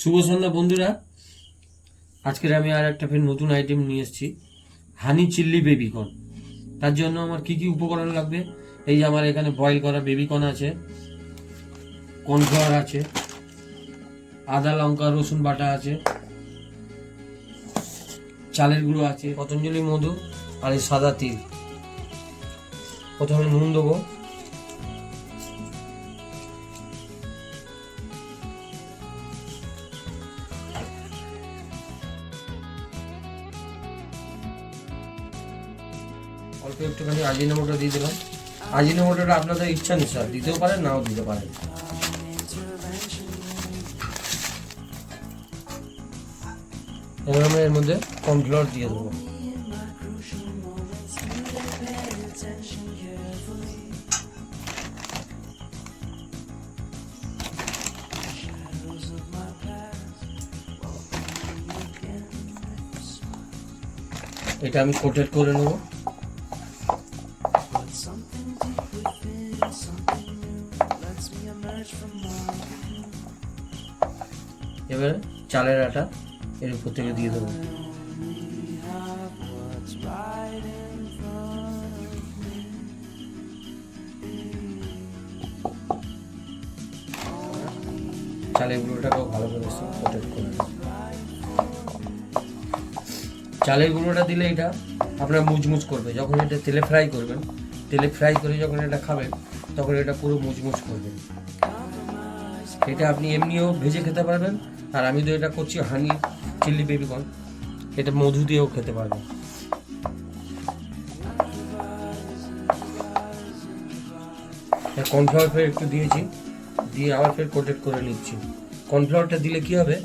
শুভ সন্ধ্যা, বন্ধুরা। আজকের আমি আর একটা ফের নতুন আইটেম নিয়ে এসেছি। হানি চিল্লি বেবিকর্ন তার জন্য আমার কি কি উপকরণ লাগবে? এই যে আমার এখানে বয়েল করা বেবিকর্ন আছে কর্নফ্লাওয়ার আছে, আদা লঙ্কা, রসুন বাটা আছে, চালের গুঁড়ো আছে, পতঞ্জলি মধু আর এই সাদা তিল। প্রথমে নুন দেবো। অল্প একটুখানি আজিনামোটা দিয়ে দিলাম। আজিনামোটাটা আপনাদের ইচ্ছা অনুসার দিতেও পারেন, নাও দিতে পারেন। এবার এর মধ্যে কর্নফ্লাওয়ার দিয়ে দেবো। এটা আমি কোটেড করে নেব। এবারে চালের আটা এর উপর থেকে দিয়ে দেবো। চালের গুঁড়োটাকেও ভালো করে কোটেড করে চালের গুঁড়োটা দিলে এটা আপনার মুচমুচ করবে। যখন এটা তেলে ফ্রাই করবেন, তেলে ফ্রাই করে যখন এটা খাবেন, তখন এটা পুরো মুচমুচ করবে। এটা আপনি এমনিও ভেজে খেতে পারবেন আর আমি তো এটা করছি হানি চিল্লি বেবিকর্ন এটা মধু দিয়েও খেতে পারবেন কর্নফ্লাওয়ার ফের একটু দিয়েছি। দিয়ে আবার ফের কোটেড করে নিচ্ছি। কর্নফ্লাওয়ারটা দিলে কি হবে?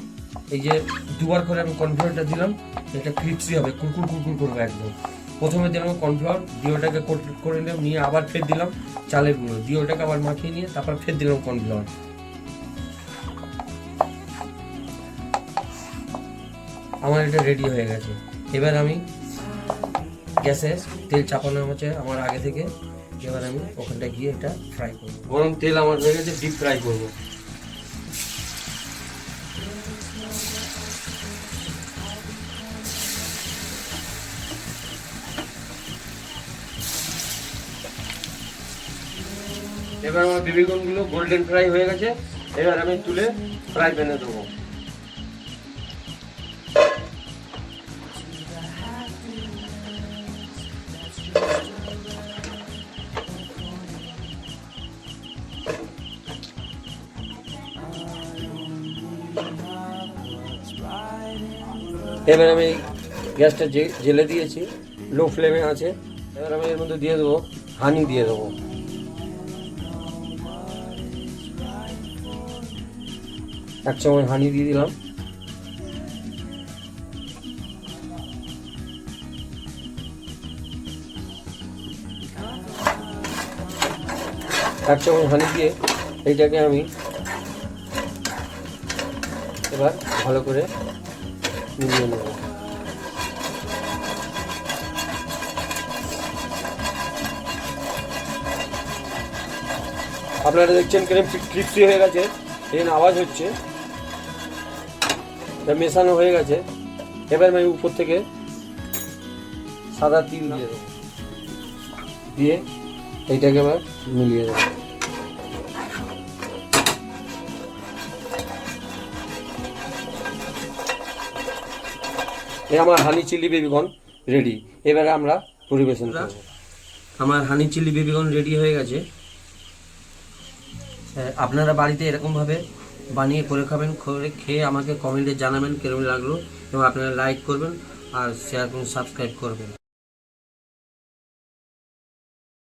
এই যে দুবার করে আমি কর্নফ্লাওয়ারটা দিলাম, এটা ক্রিপসি হবে, কুরকুর কুরকুর করবে একদম। প্রথমে দিলাম কর্নফ্লাওয়ার দিয়ে ওটাকে কোটেড করে নিলাম, নিয়ে আবার ফের দিলাম চালের গুঁড়ো। দিয়ে ওটাকে আবার মাখিয়ে নিয়ে তারপর ফের দিলাম কর্নফ্লাওয়ার আমার এটা রেডি হয়ে গেছে। এবার আমি গ্যাসে তেল চাপানো হচ্ছে আমার আগে থেকে। এবার আমি ওখানটা গিয়ে এটা ফ্রাই করব। গরম তেল আমার হয়ে গেছে ডিপ ফ্রাই করব। এবার আমার বেবিকর্নগুলো গোল্ডেন ফ্রাই হয়ে গেছে। এবার আমি তুলে ফ্রাই প্যানে দেবো। এবার আমি গ্যাসটা জেলে দিয়েছি লো ফ্লেমে আছে। এবার আমি এর মধ্যে দিয়ে দেবো হানি দিয়ে দেবো। এক চামচ হানি দিয়ে দিলাম। এক চামচ হানি দিয়ে এইটাকে আমি এবার ভালো করে আপনারা দেখছেন কিরম ক্রিপসি হয়ে গেছে এখানে আওয়াজ হচ্ছে। মেশানো হয়ে গেছে। এবার আমি উপর থেকে সাদা তিল দিয়ে দিয়ে এইটাকে এবার মিলিয়ে দেবো। এই আমার হানি চিলি বেবিকন রেডি। এবারে আমরা পরিবেশন করব। আমার হানি চিলি বেবিকন রেডি হয়ে গেছে। আপনারা বাড়িতে এরকমভাবে বানিয়ে করে খাবেন করে খেয়ে আমাকে কমেন্টে জানাবেন কেরম লাগল এবং আপনারা লাইক করবেন আর শেয়ার করুন সাবস্ক্রাইব করবেন।